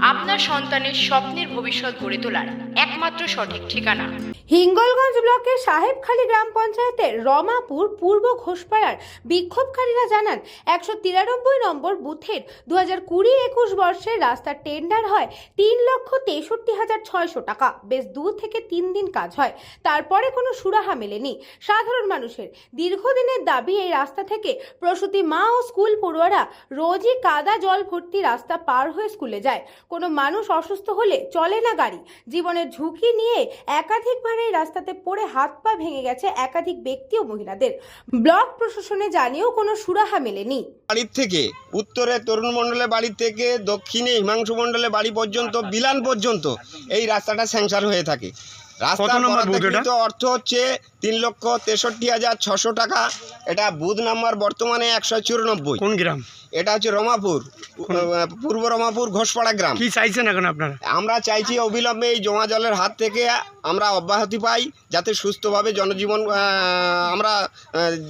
আপনার সন্তানের স্বপ্নের ভবিষ্যৎ গড়ে তোলার একমাত্র সঠিক ঠিকানা। হিঙ্গলগঞ্জ ব্লকের সাহেবখালী গ্রাম পঞ্চায়েতের রমাপুর পূর্ব ঘোষপাড়ার বিক্ষোভকারীরা জানান, একশো তিরানব্বই নম্বর বুথের দু হাজার কুড়ি একুশ বর্ষের রাস্তার টেন্ডার হয় তিন লক্ষ তেষট্টি হাজার ছয়শো টাকা। বেশ দু থেকে তিন দিন কাজ হয়। তারপরে কোনো সুরাহা মেলেনি। সাধারণ মানুষের দীর্ঘদিনের দাবি এই রাস্তা থেকে প্রসূতি মা ও স্কুল পড়ুয়ারা রোজই কাদা জল ভর্তি রাস্তা পার হয়ে স্কুলে যায়। কোনো মানুষ অসুস্থ হলে চলে না গাড়ি। জীবনের ঝুঁকি নিয়ে একাধিকবার এই রাস্তাতে পড়ে হাত পা ভেঙে গেছে একাধিক ব্যক্তি ও মহিলাদের। ব্লক প্রশাসনে জানিয়েও কোনো সুরাহা মেলেনি। বাড়ির থেকে, উত্তরে তরুণ মণ্ডলের বাড়ি থেকে, দক্ষিণে হিমাংশু মণ্ডলের বাড়ি পর্যন্ত, বিলান পর্যন্ত এই রাস্তাটা স্যাংসার হয়ে থাকে। রাস্তার নম্বর বুথ এটা? অর্থ হচ্ছে তিন লক্ষ তেষট্টি হাজার ছশো টাকা। এটা বুথ নাম্বার বর্তমানে একশো চুরানব্বই। কোন গ্রাম? এটা হচ্ছে রমাপুর পূর্ব রমাপুর ঘোষপাড়া গ্রাম। কি চাইছেন এখন আপনারা? আমরা চাইছি অবিলম্বে এই জমা জলের হাত থেকে আমরা অব্যাহতি পাই যাতে সুস্থভাবে জনজীবন আমরা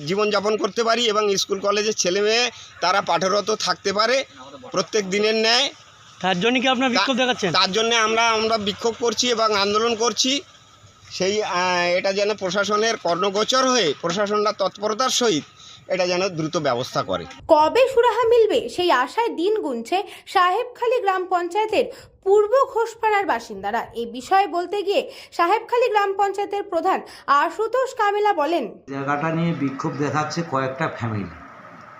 জীবনযাপন করতে পারি এবং স্কুল কলেজের ছেলে মেয়ে তারা পাঠরত থাকতে পারে প্রত্যেক দিনের ন্যায়। তার জন্য কি আপনার বিক্ষোভ দেখাচ্ছেন? তার জন্য আমরা আমরা বিক্ষোভ করছি এবং আন্দোলন করছি। সেই আহ, এটা যেন প্রশাসনের কর্ণগোচর হয়ে প্রশাসনরা তৎপরতার সহিত এটা যেন দ্রুত ব্যবস্থা করে। কবে সুরাহা মিলবে? সেই আশায় দিন গুনছে সাহেবখালী গ্রাম পঞ্চায়েতের পূর্ব ঘোষপাড়ার বাসিন্দারা। এই বিষয়ে বলতে গিয়ে সাহেবখালী গ্রাম পঞ্চায়েতের প্রধান আশুতোষ কামিলা বলেন জায়গাটা নিয়ে বিক্ষোভ দেখাচ্ছে কয়েকটা ফ্যামিলি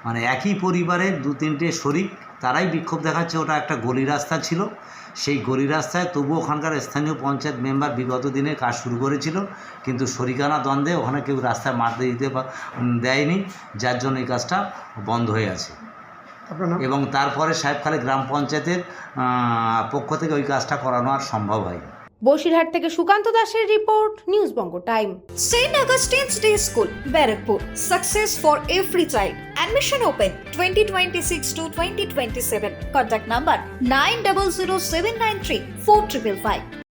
মানে একই পরিবারের দু তিনটে শরিক তারাই বিক্ষোভ দেখাচ্ছে ওটা একটা গলি রাস্তা ছিল। সেই গলি রাস্তায় তবু ওখানকার স্থানীয় পঞ্চায়েত মেম্বার বিগত দিনে কাজ শুরু করেছিল কিন্তু সরিকানা দ্বন্দ্বে ওখানে কেউ রাস্তায় মারতে দিতে দেয়নি যার জন্য এই কাজটা বন্ধ হয়ে আছে। এবং তারপরে সাহেবখালী গ্রাম পঞ্চায়েতের পক্ষ থেকে ওই কাজটা করানো আর সম্ভব হয়নি। বসিরহাট থেকে সুকান্ত দাসের report News Banga Time. Saint Augustine's Day School, Barrackpore. Success for every child admission open twenty twenty six to twenty twenty seven contact number nine double zero seven nine three four triple five